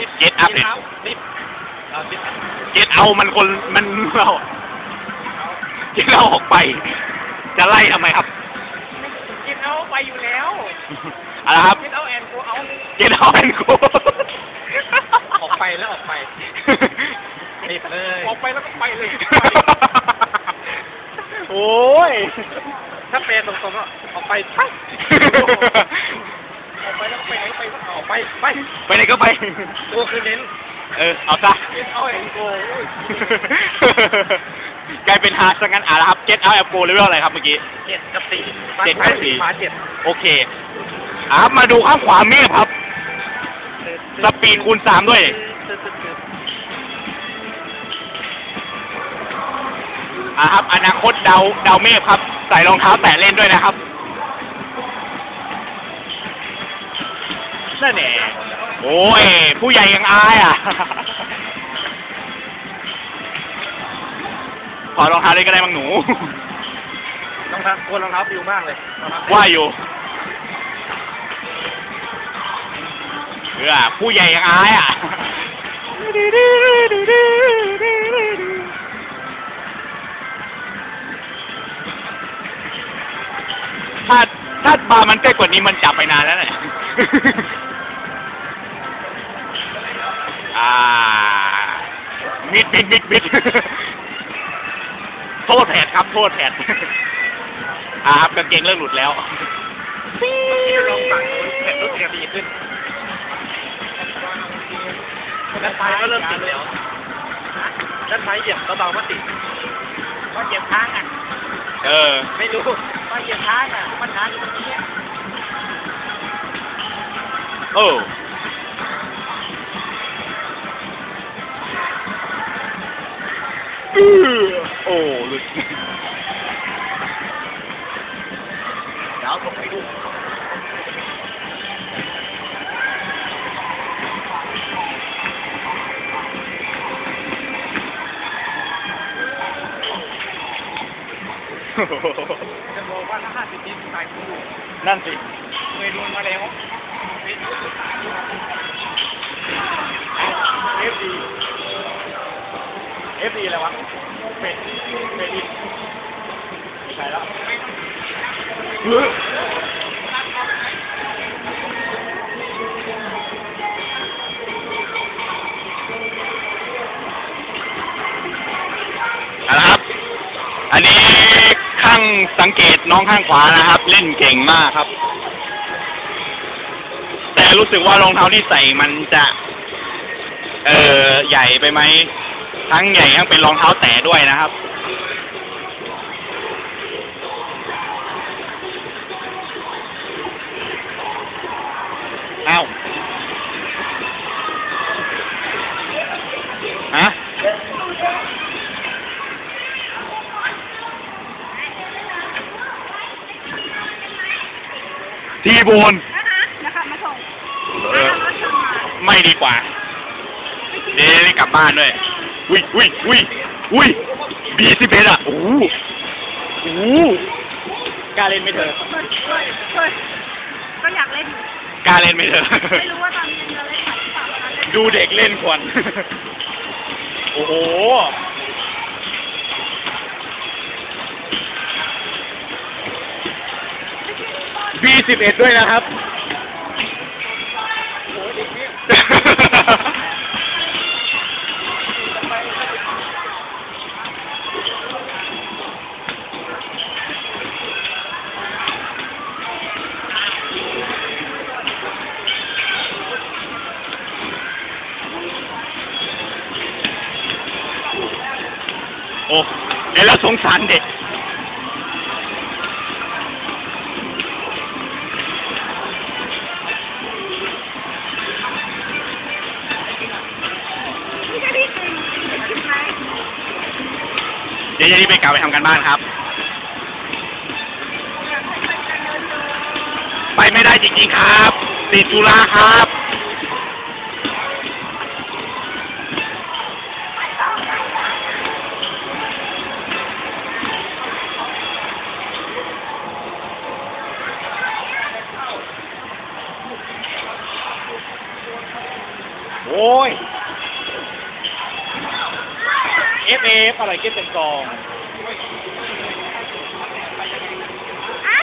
สิบเจ็ดอัพเดตสิบเอาสิบเจ็ดเอามันคนมันเราเจ็ดเอาออกไป จะไล่ทำไมครับกินเอาไปอยู่แล้วอะไรครับกินเอาแอนกูเอาเจ็ดเอาเป็นกูออกไปแล้วออกไปติดเลยออกไปแล้วก็ไปเลยโอ้ยถ้าแปลตรงๆก็ออกไปไปออกไปแล้วก็ไปไหนไปก็ออก ไปไปไปไหนก็ไปตัวคือเน้น เออ เอาซะกินเอาแอนกูกลายเป็นฮาร์ดซะงั้นอะแล้วครับ เจ็ดเอาแอปโกเลเวลอะไรครับเมื่อกี้ เจ็ดกับสี่เจ็ดกับสี่ฝาเจ็ดโอเคอะครับมาดูข้างขวาเมฆครับ สปีดคูณสามด้วยอะครับ อนาคตเดาเดาเมฆครับ ใส่รองเท้าแตะเล่นด้วยนะครับ นั่นแหละโอ้ย ผู้ใหญ่ยังอายอะ ขอรองเท้าได้ก็ได้มั้งหนู รองเท้ากลัวรองเท้าปิวมากเลยรองเท้ว่าอยู่เออผู้ใหญ่ยังอายอะ ถ้าถ้าบาร์มันใกล้กว่านี้มันจับไปนานแล้วเนี่ย อ่ามิดมิดมิดมิดโทษแผดครับ โทษแผดอ่าครับกางเกงเริ่มหลุดแล้วที่ลองสั่งแผ่นรถแกดีขึ้นด้านซ้ายก็เริ่มติดแล้วด้านซ้ายเหยียบเบาๆก็ติดก็เหยียบค้างอะเออ ไม่รู้ก็เหยียบค้างอะมันค้างอยู่ตรงนี้โอ้ โอ้หลุดเดี๋ยวผมไปดูจะบอกว่าถ้าห้าสิบปีตายกูนั่นสิ เคยโดนมาแล้วเอฟดี เอฟดีอะไรวะเป็ดเป็ดอีกใช่แล้วเอาละครับ อันนี้ข้างสังเกตน้องข้างขวานะครับ เล่นเก่งมากครับ แต่รู้สึกว่ารองเท้าที่ใส่มันจะ เออใหญ่ไปไหม ทั้งใหญ่ทั้งเป็นรองเท้าแตะด้วยนะครับเอ้าฮะทีโบนนะคะนะคะมาส่งเออรถชนมาไม่ดีกว่า เดี๋ยวได้กลับบ้านด้วย อุ้ยอุ้ยอุ้ยอุ้ยบีสิบเอ็ดอะโอ้โหโอ้โหกล้าเล่นไหมเธอเฮ้ยเฮ้ยเฮ้ยก็อยากเล่นอยู่กล้าเล่นไหมเธอ ไม่รู้ว่าตอนเย็นจะเล่นไหวหรือเปล่านะคะเล่นดูเด็กเล่นควันโอ้โหบีสิบเอ็ดด้วยนะครับ เดี๋ยวสงสารเด็กเดี๋ยวจะรีบไปกลับไปทำกันบ้านครับ ไปไปไม่ได้จริงๆครับ ติดธุระครับ โอ้ยเอฟเอฟอะไรเก็บเป็นกอง